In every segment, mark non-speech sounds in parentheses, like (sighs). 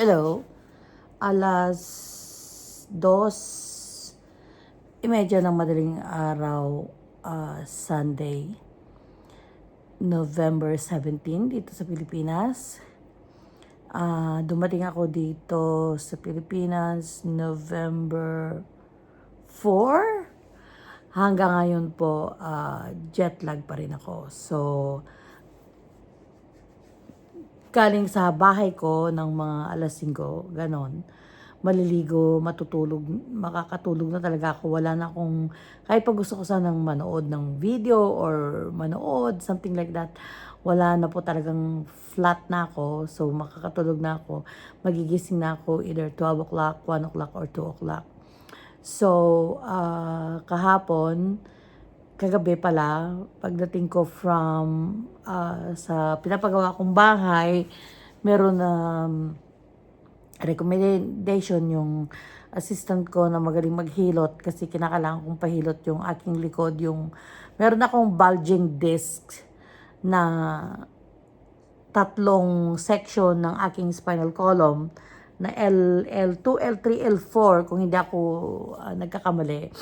Hello. Alas dos imedya ng madaling araw, ah, Sunday, November 17 dito sa Pilipinas. Ah, dumating ako dito sa Pilipinas November 4. Hanggang ngayon po, ah, jet lag pa rin ako. So, galing sa bahay ko ng mga alas 5, ganon. Maliligo, matutulog, makakatulog na talaga ako. Wala na akong, kahit pag gusto ko sanang manood ng video or manood, something like that, wala na po talagang flat na ako. So, makakatulog na ako. Magigising na ako either 12 o'clock, 1 o'clock, or 2 o'clock. So, ah, kahapon, kagabi pala, pagdating ko from ah, sa pinapagawa kong bahay, meron na um, recommendation yung assistant ko na magaling maghilot kasi kinakailangan kong pahilot yung aking likod, yung meron akong bulging disc na tatlong section ng aking spinal column na L, L2, L3, L4 kung hindi ako ah, nagkakamali.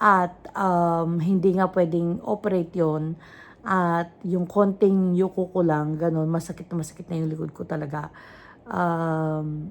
At um, hindi nga pwedeng operate yon at yung konting yuko ko lang, ganun, masakit na masakit na yung likod ko talaga. Um,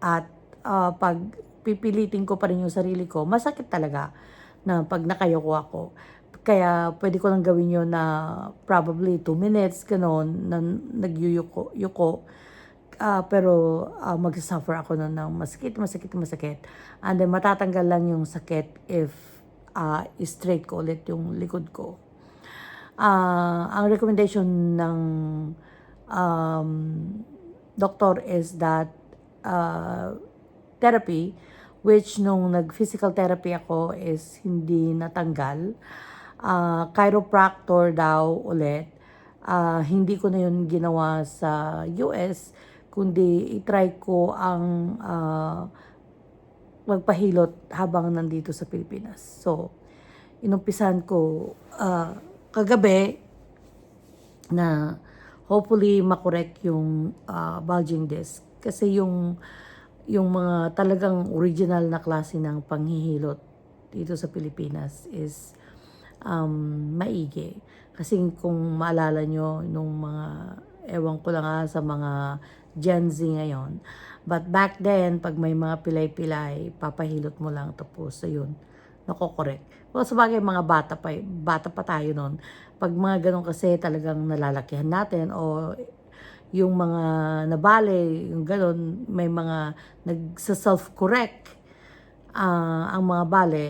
at ah, pag pipilitin ko pa rin yung sarili ko, masakit talaga na pag nakayoko ako. Kaya pwede ko lang gawin yun na probably 2 minutes, ganun, na nagyuyuko. Yuko. Ah, pero ah, mag-suffer ako nun ng masakit, masakit, masakit. And then matatanggal lang yung sakit if ah, straight ko ulit yung likod ko. Ah, ang recommendation ng um, doctor is that uh, therapy, which nung nag-physical therapy ako is hindi natanggal. Ah, chiropractor daw ulit. Ah, hindi ko na yun ginawa sa US, kundi itry ko ang ah, magpahilot habang nandito sa Pilipinas. So, inumpisan ko ah, kagabi na hopefully makorek yung ah, bulging disc. Kasi yung yung mga talagang original na klase ng panghihilot dito sa Pilipinas is um, maigi. Kasi kung maalala nyo, nung mga, ewan ko lang nga sa mga Gen Z ngayon, but back then, pag may mga pilay-pilay, papahilot mo lang tapos, ayun, nakokorek. Well, sa bagay, mga bata pa, bata pa tayo noon. Pag mga ganun kasi talagang nalalakihan natin o yung mga nabale, yung ganun, may mga nagsa-self-correct ah, ang mga bale.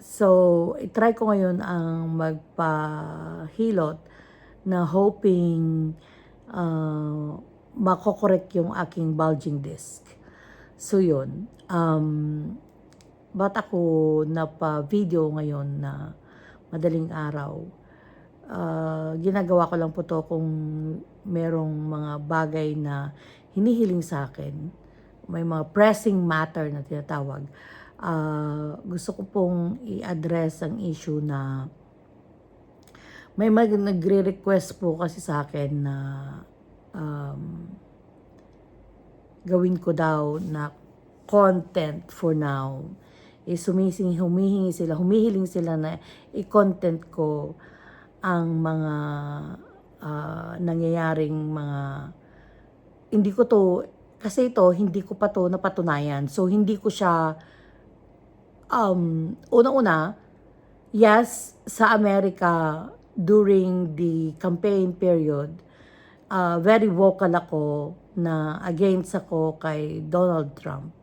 So, itry ko ngayon ang magpahilot na hoping uh, makokorek yung aking bulging disc. So, yun. Um, ba't ako napa-video ngayon na madaling araw? Ah, ginagawa ko lang po to kung merong mga bagay na hinihiling sa akin. May mga pressing matter na tinatawag. Ah, gusto ko pong i-address ang issue na may mag nagre-request po kasi sa akin na um, gawin ko daw na content for now. Is humising, humihingi sila, humihiling sila na i-content ko ang mga ah, nangyayaring mga hindi ko to kasi ito hindi ko pa to napatunayan. So hindi ko siya um una-una yes sa Amerika during the campaign period ah, very vocal ako na against ako kay Donald Trump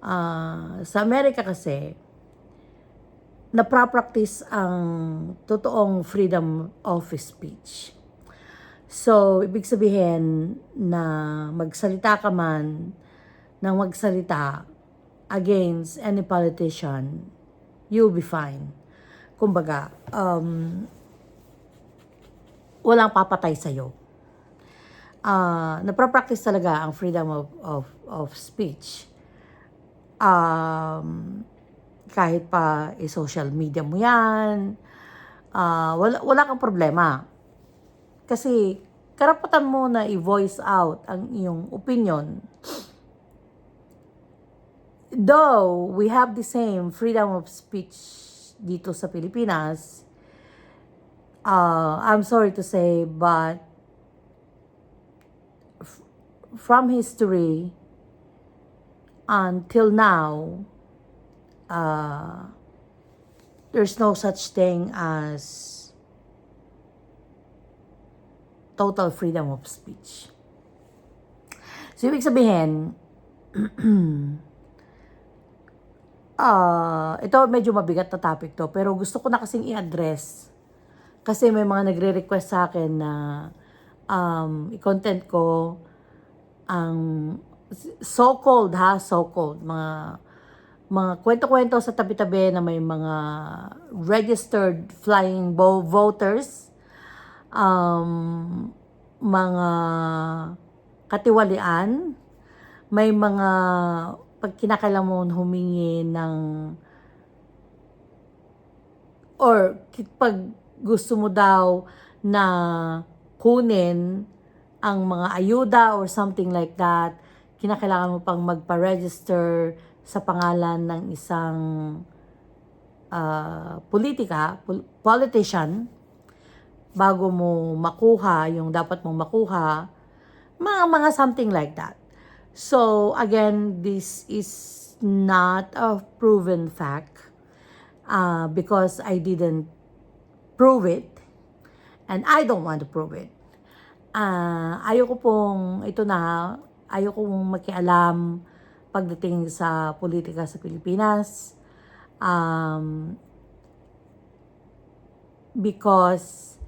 Ah, sa Amerika kasi naprapractice ang totoong freedom of speech. So, ibig sabihin na magsalita ka man ng magsalita against any politician, you'll be fine. Kumbaga, um, walang papatay sa'yo. Ah, naprapractice talaga ang freedom of, of, of speech. Um, kahit pa i-social media mo yan, ah, wala, wala kang problema. Kasi karapatan mo na i-voice out ang iyong opinion. Though we have the same freedom of speech dito sa Pilipinas, uh, I'm sorry to say, but from history until now, uh, there's no such thing as total freedom of speech. So, ibig sabihin, ah (clears throat) ito medyo mabigat na topic to, pero gusto ko na kasing i-address. Kasi may mga nagre-request sa akin na um, i-content ko ang so-called ha, so-called, mga mga kwento-kwento sa tabi-tabi na may mga registered flying vo- voters, um, mga katiwalian, may mga pag kinakailangan humingi ng or pag gusto mo daw na kunin ang mga ayuda or something like that, kinakailangan mo pang magpa-register sa pangalan ng isang ah, politika, pol- politician, bago mo makuha yung dapat mong makuha, mga, mga something like that. So, again, this is not a proven fact uh, because I didn't prove it and I don't want to prove it. Uh, ayoko pong, ito na, ayoko pong makialam pagdating sa politika sa Pilipinas. Um, because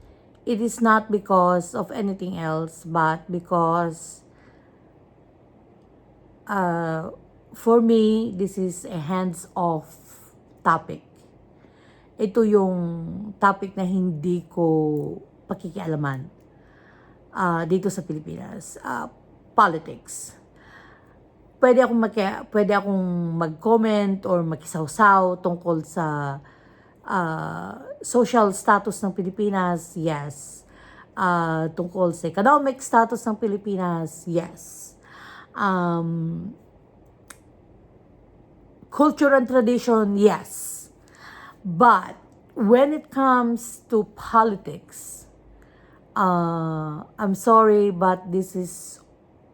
it is not because of anything else but because uh, for me this is a hands off topic ito yung topic na hindi ko pakikialaman ah, dito sa Pilipinas Ah, politics pwede akong maki- pwede akong mag-comment or makisawsaw tungkol sa ah, social status ng Pilipinas, yes. Ah, tungkol sa economic status ng Pilipinas, yes. Um, culture and tradition, yes. But when it comes to politics, uh, I'm sorry, but this is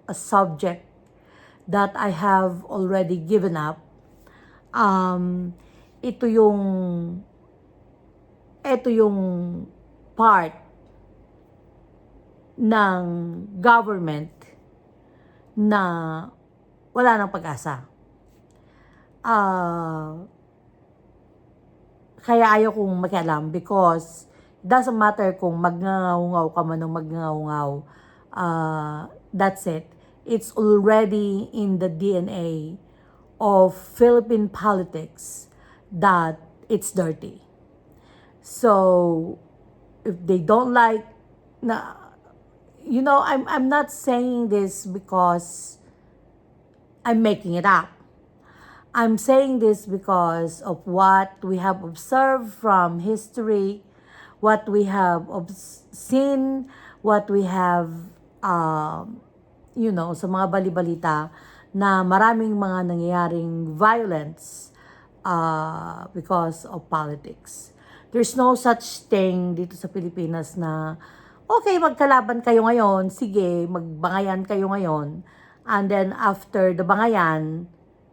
a subject that I have already given up. Um, ito yung ito yung part ng government na wala nang pag-asa. Ah, kaya ayaw kong makialam because doesn't matter kung magngangaw ka man o magngangaw uh, that's it. It's already in the DNA of Philippine politics that it's dirty. So, if they don't like, na, you know, I'm, I'm not saying this because I'm making it up. I'm saying this because of what we have observed from history, what we have seen, what we have, um, you know, sa mga balibalita na maraming mga nangyayaring violence uh, because of politics. There's no such thing dito sa Pilipinas na, okay, magkalaban kayo ngayon, sige, magbangayan kayo ngayon, and then after the bangayan,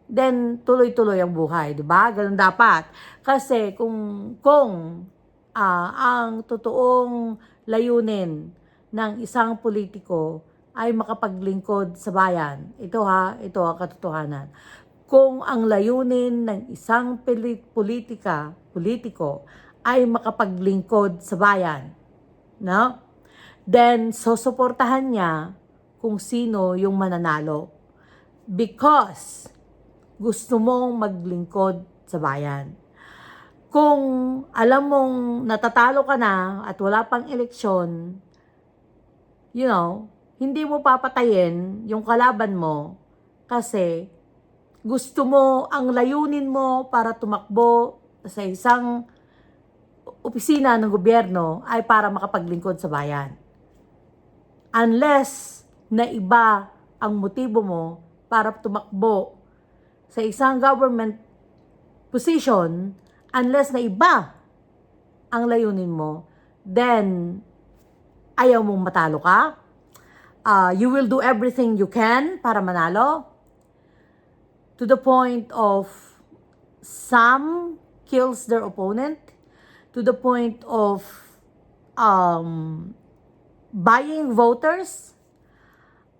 then tuloy-tuloy ang buhay, 'di ba? Ganun dapat. Kasi kung kung ah, ang totoong layunin ng isang politiko ay makapaglingkod sa bayan. Ito ha, ito ang katotohanan. Kung ang layunin ng isang politika, politiko ay makapaglingkod sa bayan, no? Then susuportahan niya kung sino yung mananalo. Because gusto mong maglingkod sa bayan. Kung alam mong natatalo ka na at wala pang eleksyon, you know, hindi mo papatayin yung kalaban mo kasi gusto mo ang layunin mo para tumakbo sa isang opisina ng gobyerno ay para makapaglingkod sa bayan. unless na iba ang motibo mo para tumakbo sa isang government position, unless na iba ang layunin mo, then ayaw mong matalo ka. Uh, you will do everything you can para manalo. To the point of some kills their opponent. To the point of um, buying voters.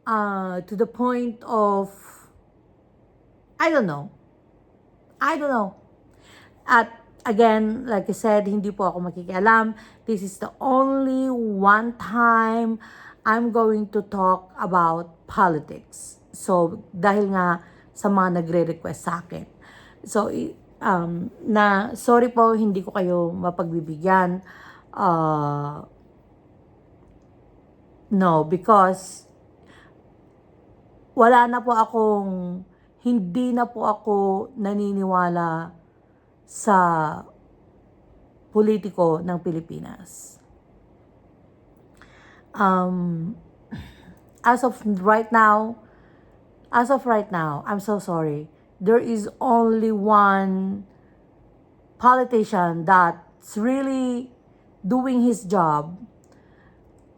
Uh, to the point of I don't know. I don't know. At again, like I said, hindi po ako makikialam. This is the only one time I'm going to talk about politics. So, dahil nga sa mga nagre-request sa akin. So, um, na, sorry po, hindi ko kayo mapagbibigyan. Uh, no, because wala na po akong, hindi na po ako naniniwala sa politiko ng Pilipinas. Um, as of right now, as of right now, I'm so sorry. There is only one politician that's really doing his job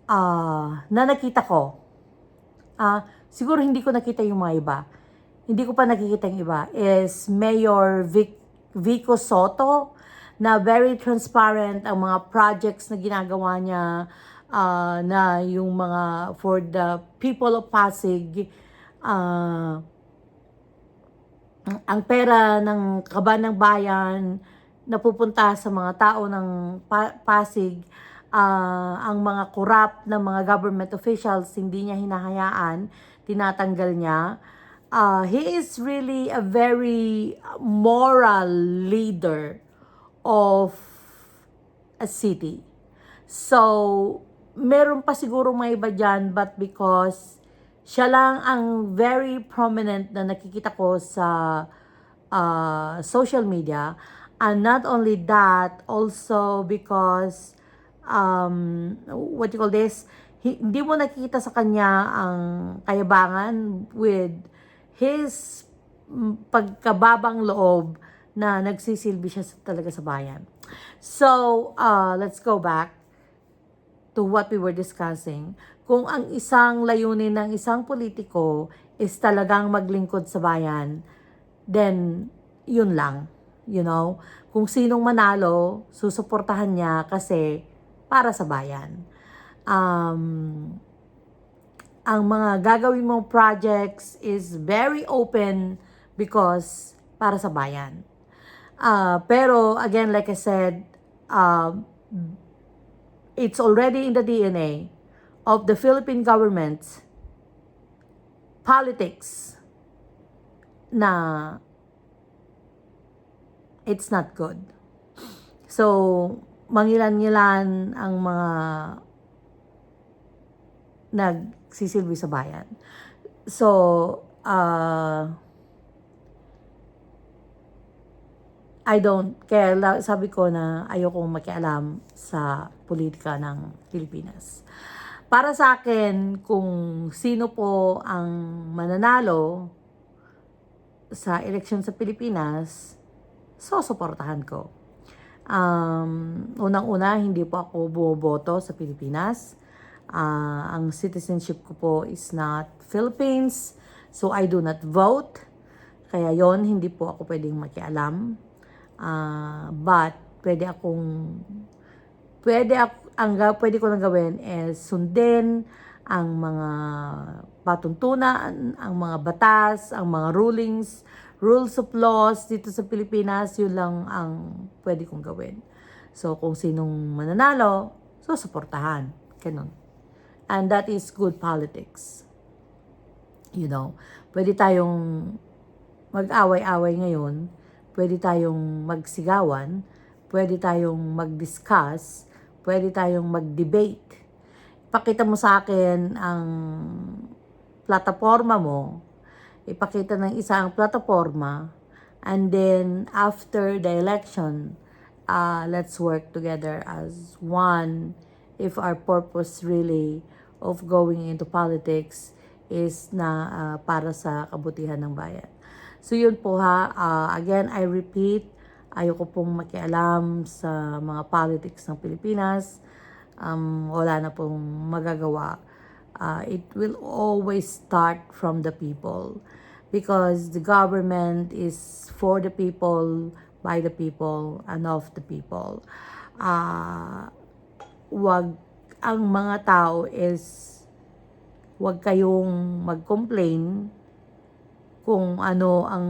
uh, na nakita ko. Ah, siguro hindi ko nakita yung mga iba. Hindi ko pa nakikita yung iba. Is Mayor Vic, Vico Soto na very transparent ang mga projects na ginagawa niya ah, na yung mga for the people of Pasig ah, ang- pera ng kaban ng bayan napupunta sa mga tao ng Pa- Pasig ah, ang mga corrupt na mga government officials hindi niya hinahayaan tinatanggal niya Ah, he is really a very moral leader of a city So, meron pa siguro mga iba dyan, but because siya lang ang very prominent na nakikita ko sa uh, social media. And not only that, also because, um, what you call this, hi- hindi mo nakikita sa kanya ang kayabangan with his mm, pagkababang loob na nagsisilbi siya talaga sa bayan. So, uh, let's go back to what we were discussing, kung ang isang layunin ng isang politiko is talagang maglingkod sa bayan, then yun lang, you know. Kung sinong manalo, susuportahan niya kasi para sa bayan. Um, ang mga gagawin mong projects is very open because para sa bayan. Ah, pero again, like I said, um, it's already in the DNA of the Philippine government politics na it's not good. So, mangilan-ngilan ang mga nagsisilbi sa bayan. So, uh, I don't. La- Sabi ko na ayokong makialam sa politika ng Pilipinas. Para sa akin, kung sino po ang mananalo sa eleksyon sa Pilipinas, susuportahan ko. Um, unang-una, hindi po ako bumoboto sa Pilipinas. Ah, ang citizenship ko po is not Philippines, so I do not vote. Kaya yon hindi po ako pwedeng makialam. Ah, but pwede akong pwede ako, ang pwede ko lang gawin is sundin ang mga patuntunan, ang mga batas, ang mga rulings, rules of laws dito sa Pilipinas, yun lang ang pwede kong gawin. So, kung sinong mananalo, susuportahan. Ganun. And that is good politics. You know, pwede tayong mag-away-away ngayon, pwede tayong magsigawan, pwede tayong mag-discuss, pwede tayong mag-debate. Ipakita mo sa akin ang plataforma mo, ipakita ng isa ang plataforma, and then after the election, uh, let's work together as one if our purpose really of going into politics is na ah, para sa kabutihan ng bayan. So yun po ha, Ah, again I repeat, ayoko pong makialam sa mga politics ng Pilipinas. Um, wala na pong magagawa. Ah, it will always start from the people because the government is for the people, by the people, and of the people. Ah, wag ang mga tao is wag kayong mag-complain kung ano ang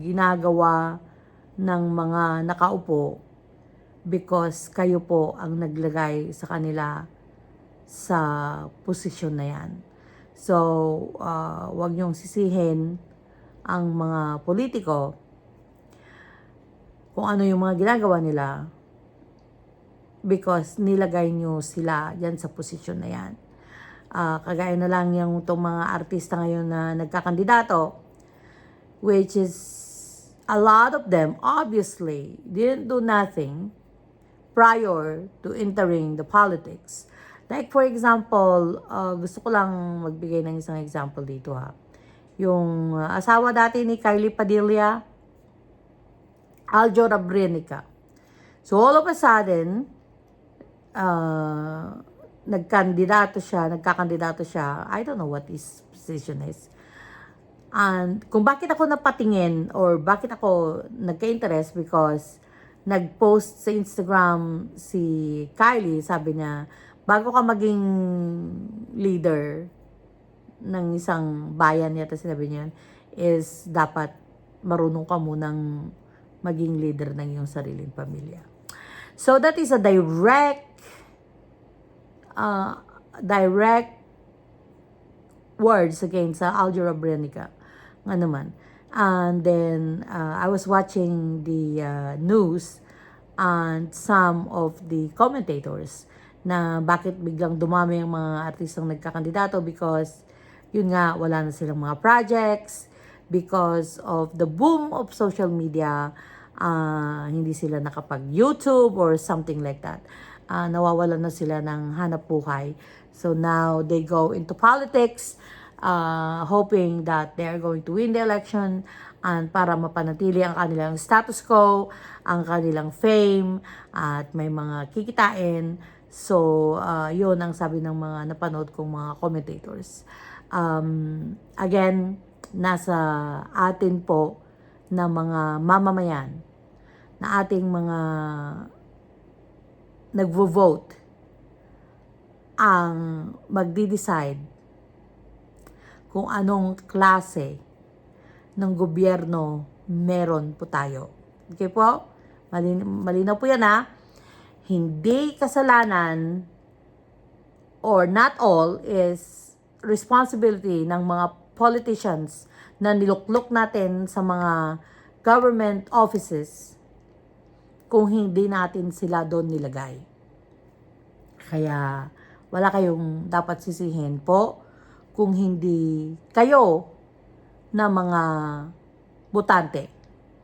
ginagawa ng mga nakaupo because kayo po ang naglagay sa kanila sa posisyon na yan. So, uh, wag niyong sisihin ang mga politiko kung ano yung mga ginagawa nila because nilagay niyo sila yan sa posisyon na yan. Ah, kagaya na lang yung itong mga artista ngayon na nagkakandidato, which is a lot of them obviously didn't do nothing prior to entering the politics. Like for example, uh, gusto ko lang magbigay ng isang example dito ha. Yung uh, asawa dati ni Kylie Padilla, Aljo Rabrenica. So all of a sudden, uh, nagkandidato siya, nagkakandidato siya, I don't know what his position is. And kung bakit ako napatingin or bakit ako nagka-interest because nag-post sa Instagram si Kylie, sabi niya, bago ka maging leader ng isang bayan yata sinabi niya, is dapat marunong ka munang maging leader ng iyong sariling pamilya. So that is a direct uh, direct words again sa Algebra Brenica. Nga naman. And then, uh, I was watching the uh, news and some of the commentators na bakit biglang dumami ang mga artistang nagkakandidato because yun nga, wala na silang mga projects because of the boom of social media, uh, hindi sila nakapag-YouTube or something like that. Uh, nawawalan na sila ng hanap buhay. So now they go into politics, uh, hoping that they are going to win the election and para mapanatili ang kanilang status quo, ang kanilang fame, at may mga kikitain. So, uh, yun ang sabi ng mga napanood kong mga commentators. Um, again, nasa atin po na mga mamamayan, na ating mga nagvo-vote ang magdi-decide kung anong klase ng gobyerno meron po tayo. Okay po? Malin- malinaw po yan ha. Hindi kasalanan or not all is responsibility ng mga politicians na niluklok natin sa mga government offices kung hindi natin sila doon nilagay. Kaya wala kayong dapat sisihin po kung hindi kayo na mga butante.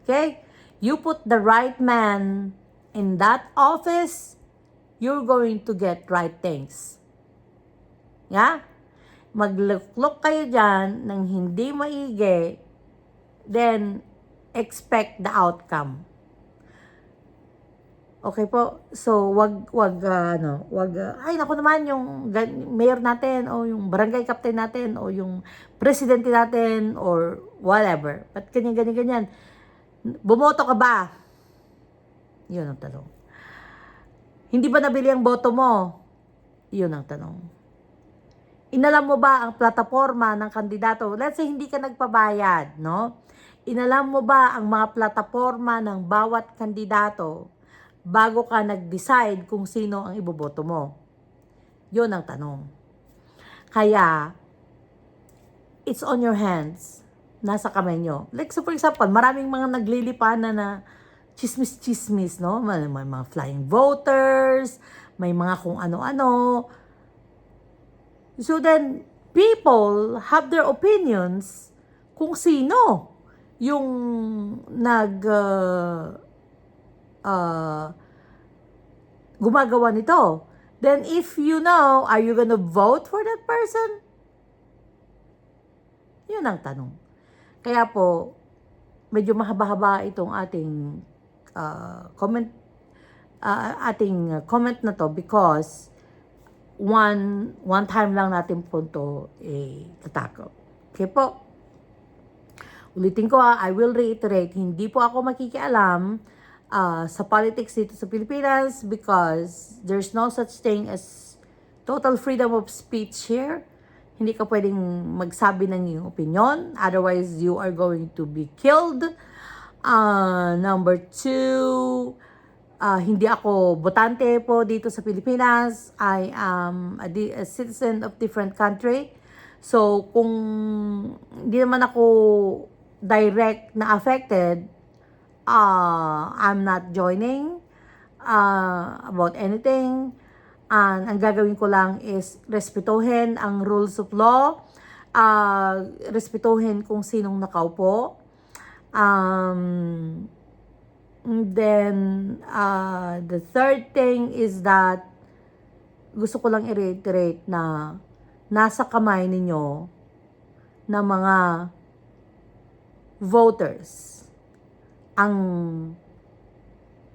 Okay? You put the right man in that office, you're going to get right things. Yeah? Magluklok kayo dyan ng hindi maigi, then expect the outcome. Okay po. So wag wag ah, ano, wag ah, ay nako naman yung mayor natin o yung barangay captain natin o yung presidente natin or whatever. But ganyan ganyan ganyan. Bumoto ka ba? Yun ang tanong. Hindi ba nabili ang boto mo? Yun ang tanong. Inalam mo ba ang plataforma ng kandidato? Let's say hindi ka nagpabayad, no? Inalam mo ba ang mga plataforma ng bawat kandidato bago ka nag-decide kung sino ang iboboto mo? Yun ang tanong. Kaya, it's on your hands. Nasa kamay nyo. Like, so for example, maraming mga naglilipanan na chismis-chismis, no? May, may mga flying voters, may mga kung ano-ano. So then, people have their opinions kung sino yung nag uh, uh, gumagawa nito. then if you know, are you gonna vote for that person? Yun ang tanong. Kaya po, medyo mahaba-haba itong ating uh, comment uh, ating comment na to because one one time lang natin po to eh, tatakot. Okay po. Ulitin ko ah, I will reiterate, hindi po ako makikialam uh, sa politics dito sa Pilipinas because there's no such thing as total freedom of speech here. Hindi ka pwedeng magsabi ng iyong opinion. Otherwise, you are going to be killed. Uh, number two, uh, hindi ako botante po dito sa Pilipinas. I am a, a citizen of different country. So, kung hindi naman ako direct na affected, uh, I'm not joining uh, about anything. And ang gagawin ko lang is respetuhin ang rules of law, uh, respetuhin kung sinong nakaupo. Um, then, uh, the third thing is that gusto ko lang i-reiterate na nasa kamay ninyo na mga voters ang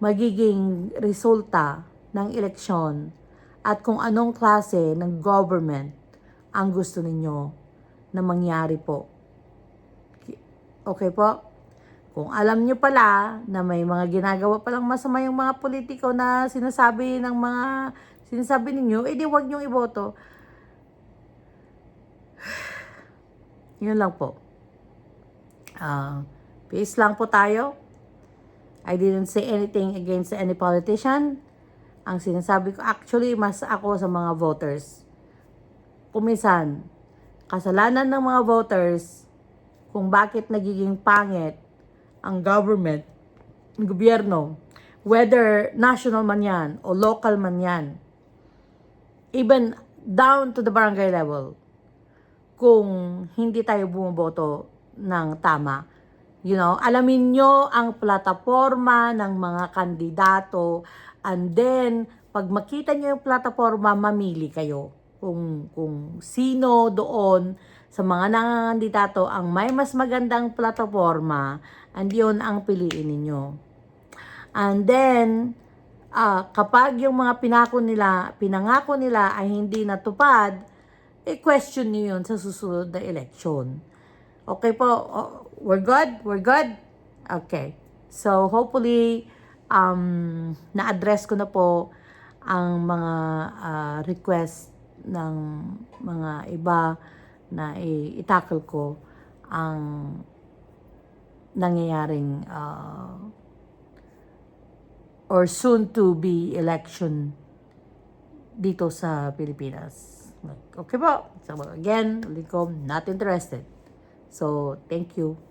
magiging resulta ng eleksyon at kung anong klase ng government ang gusto ninyo na mangyari po. Okay po? Kung alam nyo pala na may mga ginagawa palang masama yung mga politiko na sinasabi ng mga sinasabi ninyo, edi wag nyong iboto. (sighs) Yun lang po. Ah, peace lang po tayo. I didn't say anything against any politician. Ang sinasabi ko, actually, mas ako sa mga voters. Kumisan, kasalanan ng mga voters kung bakit nagiging pangit ang government, ang gobyerno, whether national man yan o local man yan, even down to the barangay level, kung hindi tayo bumoboto ng tama. You know, alamin nyo ang plataforma ng mga kandidato and then pag makita nyo yung plataforma, mamili kayo kung, kung sino doon sa mga nangangandidato ang may mas magandang plataforma and yun ang piliin ninyo. And then, ah, kapag yung mga pinako nila, pinangako nila ay hindi natupad, i-question niyo yun sa susunod na election. Okay po, we're good? We're good? Okay. So, hopefully, um, na-address ko na po ang mga ah, request ng mga iba na itakal ko ang nangyayaring ah, or soon to be election dito sa Pilipinas. Okay po. So again, ulit ko, not interested. So, thank you.